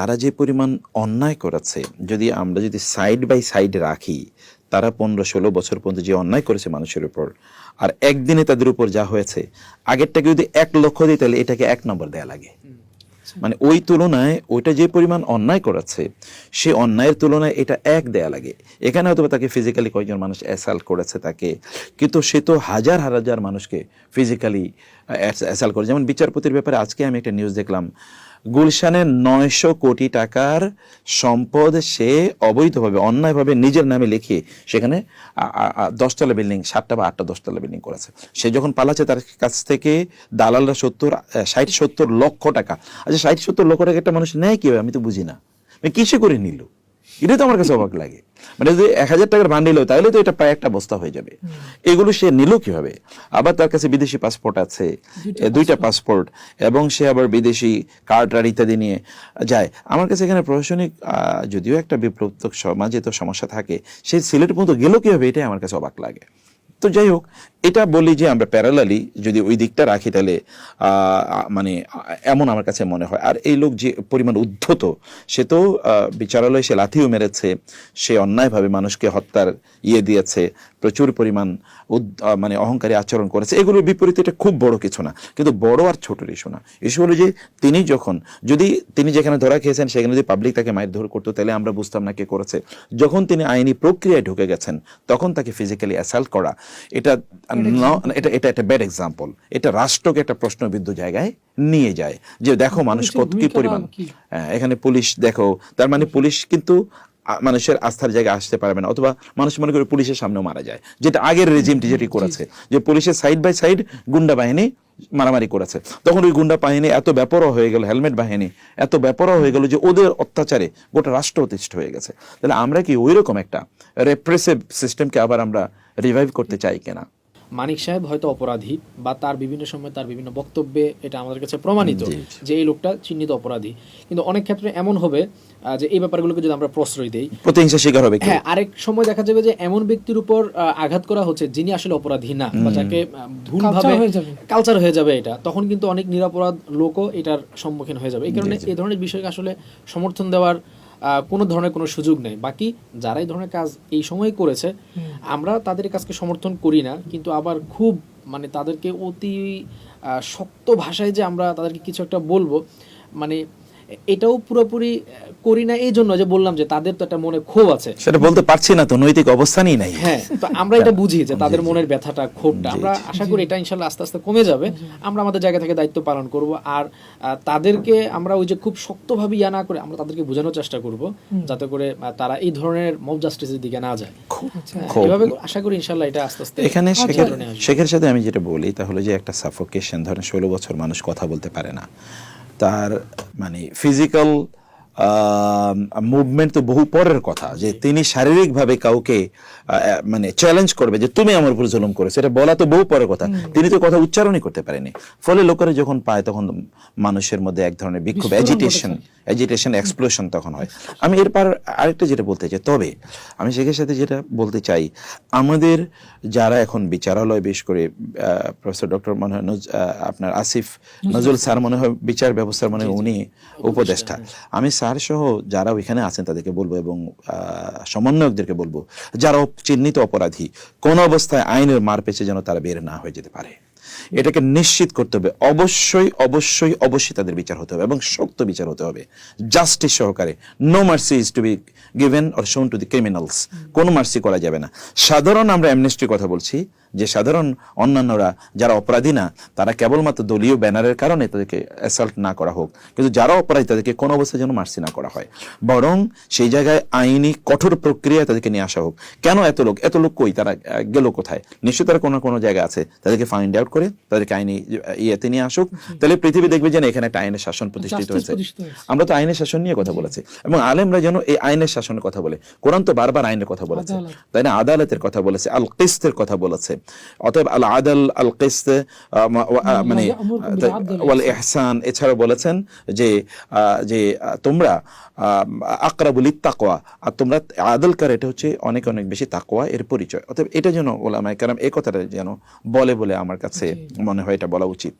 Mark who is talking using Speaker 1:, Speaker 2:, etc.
Speaker 1: তারা যে পরিমাণ অন্যায় করেছে, যদি আমরা যদি সাইড বাই সাইড রাখি, তারা পনেরো ষোলো বছর পর্যন্ত যে অন্যায় করেছে মানুষের উপর, আর একদিনে তাদের উপর যা হয়েছে, আগেরটাকে যদি এক লক্ষ দিই, তাহলে এটাকে এক নম্বর দেয়া লাগে। মানে ওই তুলনায় ওইটা যে পরিমাণ অন্যায় করেছে, সে অন্যায়ের তুলনায় এটা এক দেয়া লাগে। এখানে হয়তো তাকে ফিজিক্যালি কয়েকজন মানুষ অ্যাসাল্ট করেছে তাকে, কিন্তু সে তো হাজার হাজার মানুষকে ফিজিক্যালি অ্যাসাল্ট করে যেমন বিচারপতির ব্যাপারে আজকে আমি একটা নিউজ দেখলাম গুলশানের নয়শো কোটি টাকার সম্পদ সে অবৈধভাবে, অন্যায়ভাবে নিজের নামে লিখে সেখানে দশতলা বিল্ডিং সাতটা বা আটটা দশতলা বিল্ডিং করেছে। সে যখন পালাচ্ছে তার কাছ থেকে দালালরা সত্তর ষাট সত্তর লক্ষ টাকা। আচ্ছা ষাট সত্তর লক্ষ টাকা একটা মানুষ নেয় কীভাবে? আমি তো বুঝি না। কিসে করে নিল? এটাই তো আমার কাছে অবাক লাগে। মানে যদি এক হাজার টাকার ভান্ডিল হয় তাহলে তো এটা প্রায় একটা বস্তা হয়ে যাবে। এগুলো সে নিল কীভাবে? আবার তার কাছে বিদেশি পাসপোর্ট আছে দুইটা পাসপোর্ট এবং সে আবার বিদেশি কার্ড আর ইত্যাদি নিয়ে যায়। আমার কাছে এখানে প্রশাসনিক আহ, যদিও একটা বিপ্লব সমাজে তো সমস্যা থাকে সে সিলেট পর্যন্ত গেল কীভাবে? এটাই আমার কাছে অবাক লাগে। তো যাই হোক, এটা বলি যে আমরা প্যারালালি যদি ওই দিকটা রাখি তাহলে মানে এমন আমার কাছে মনে হয়। আর এই লোক যে পরিমাণ উদ্ধত, সে তো বিচারালয়ে সে লাথিও মেরেছে, সে অন্যায়ভাবে মানুষকে হত্যার ইয়ে দিয়েছে প্রচুর পরিমাণ মানে অহংকারী আচরণ করেছে। এগুলোর বিপরীতে এটা খুব বড় কিছু না। কিন্তু বড় আর ছোট ইস্যু না। ইস্যু হলো যে তিনি যখন যদি তিনি যেখানে ধরা খেয়েছেন সেখানে যদি পাবলিক তাকে মায়ের ধর করতো তাহলে আমরা বুঝতাম না কে করেছে। যখন তিনি আইনি প্রক্রিয়ায় ঢুকে গেছেন তখন তাকে ফিজিক্যালি অ্যাসাল্ট করা এটা এটা এটা একটা ব্যাড এক্সাম্পল এটা রাষ্ট্রকে একটা প্রশ্নবিদ্ধ জায়গায় নিয়ে যায়। যে দেখো মানুষ কত কি পরিমাণ হ্যাঁ, এখানে পুলিশ দেখো তার মানে পুলিশ কিন্তু মানুষের আস্থার জায়গায় আসতে পারবে না অথবা মানুষ মনে করে পুলিশের সামনেও মারা যায় যেটা আগের রেজিমটি যেটি করেছে যে পুলিশের সাইড বাই সাইড গুন্ডা বাহিনী মারামারি করেছে। তখন ওই গুন্ডা বাহিনী এত ব্যাপারও হয়ে গেল হেলমেট বাহিনী এত ব্যাপারও হয়ে গেল যে ওদের অত্যাচারে গোটা রাষ্ট্র অতিষ্ঠ হয়ে গেছে। তাহলে আমরা কি ওই রকম একটা রেপ্রেসিভ সিস্টেমকে আবার আমরা রিভাইভ করতে চাই কিনা?
Speaker 2: মানিক সাহেব হয়তো অপরাধী বা তার বিভিন্ন সময় তার বিভিন্ন বক্তব্যে এটা আমাদের কাছে প্রমাণিত। যে এই লোকটা চিহ্নিত অপরাধী। কিন্তু অনেক ক্ষেত্রে এমন হবে যে এই ব্যাপারগুলোকে যদি আমরা প্রশ্রয় দেই
Speaker 1: প্রতিহিংসা শিকার হবে
Speaker 2: হ্যাঁ আরেক সময় দেখা যাবে যে এমন ব্যক্তির উপর আঘাত করা হচ্ছে যিনি আসলে অপরাধী না বা যাকে ভুলভাবে
Speaker 3: হয়ে।
Speaker 2: কালচার হয়ে যাবে এটা তখন কিন্তু অনেক নিরাপরাধ লোকও এটার সম্মুখীন হয়ে যাবে। এই কারণে এই ধরনের বিষয়কে আসলে সমর্থন দেওয়ার কোনো ধরনের কোনো সুযোগ নেই। বাকি যারা এই ধরনের কাজ এই সময় করেছে আমরা তাদের কাজকে সমর্থন করি না কিন্তু আবার খুব মানে তাদেরকে অতি শক্ত ভাষায় যে আমরা তাদেরকে কিছু একটা বলব মানে এটাও পুরোপুরি করি না এই জন্য যে বললাম যে তাদের তো একটা মনে ক্ষোভ আছে।
Speaker 1: সেটা বলতে পারছি না তো নৈতিক অবস্থানই নাই।
Speaker 2: হ্যাঁ তো আমরা এটা বুঝি যে তাদের মনের ব্যথাটা ক্ষোভটা। আমরা আশা করি এটা ইনশাল্লাহ আস্তে আস্তে কমে যাবে। আমরা আমাদের জায়গা থেকে দায়িত্ব পালন করব। আর তাদেরকে আমরা ওই যে খুব শক্তভাবে ইয়া না করে আমরা তাদেরকে বোঝানোর চেষ্টা করব যাতে করে তারা এই ধরনের মব জাস্টিসের দিকে না যায়।
Speaker 1: খুব।
Speaker 2: এভাবে আশা করি ইনশাল্লাহ এটা আস্তে আস্তে
Speaker 1: এখানে শেখের শেখের সাথে আমি যেটা বলি তাহলে যে একটা সাফোকেশন ধরেন ষোলো বছর মানুষ কথা বলতে পারে না। তার মানে ফিজিক্যাল মুভমেন্ট তো বহু পরের কথা যে তিনি শারীরিকভাবে কাউকে মানে চ্যালেঞ্জ করবে যে তুমি আমার উপর জুলুম করেছ এটা বলা তো বহু পরের কথা। তিনি তো কথা উচ্চারণই করতে পারেনি। ফলে লোকেরা যখন পায় তখন মানুষের মধ্যে এক ধরনের বিক্ষোভ অ্যাজিটেশন অ্যাজিটেশন এক্সপ্লোশন তখন হয়। আমি এরপর আরেকটা যেটা বলতে চাই তবে আমি শেখের সাথে যেটা বলতে চাই আমাদের যারা এখন বিচারালয় বেশ করে প্রফেসর ডক্টর মনে হয় আপনার আসিফ নজরুল স্যার মনে হয় বিচার ব্যবস্থার মনে হয় উনি উপদেষ্টা আমি স্যার সহ যারা ওইখানে আছেন তাদেরকে বলব এবং সমন্বয়কদেরকে বলব যারা চিহ্নিত অপরাধী, কোন অবস্থায় আইনের মার পেছে যেন তারা বের না হয়ে যেতে পারে। এটাকে নিশ্চিত করতে হবে। অবশ্যই অবশ্যই অবশ্যই তাদের বিচার হতে হবে এবং শক্ত বিচার হতে হবে। জাস্টিস সহকারে no mercy is to be given or shown to the criminals কোনো মার্সি করা যাবে না। সাধারণ আমরা অ্যামনেস্টির কথা বলছি যে সাধারণ অন্যান্যরা যারা অপরাধী না তারা কেবলমাত্র দলীয় ব্যানারের কারণে তাদেরকে অ্যাসাল্ট না করা হোক। কিন্তু যারা অপরাধী তাদেরকে কোনো অবস্থায় যেন মার্সি না করা হয়। বরং সেই জায়গায় আইনি কঠোর প্রক্রিয়ায় তাদেরকে নিয়ে আসা হোক। কেন এত লোক? এত লোক কই? তারা গেল কোথায়? নিশ্চয়ই তারা কোনো কোনো জায়গা আছে। তাদেরকে ফাইন্ড আউট করে তাদেরকে আইনি ইয়েতে নিয়ে আসুক। তাহলে পৃথিবী দেখবে যেন এখানে একটা আইনের শাসন প্রতিষ্ঠিত হয়েছে। আমরা তো আইনের শাসন নিয়ে কথা বলেছি। এবং আলেমরা যেন এই আইনের শাসনের কথা বলে। কোরআন তো বারবার আইনের কথা বলেছে। তাই না? আদালতের কথা বলেছে আল কিস্তের কথা বলেছে। অতএব আল আদাল আল কিস্ত মানে
Speaker 3: ওয়াল
Speaker 1: ইহসান এছাড়া বলেছেন যে যে আহ, তোমরা আকরাবুল তাকওয়া আর তোমরা আদল কার এটা হচ্ছে অনেক অনেক বেশি তাকোয়া এর পরিচয়। অতএব এটা যেন ওলামায়ে কারাম এই কথাটা যেন বলে বলে আমার কাছে মনে হয় এটা বলা উচিত।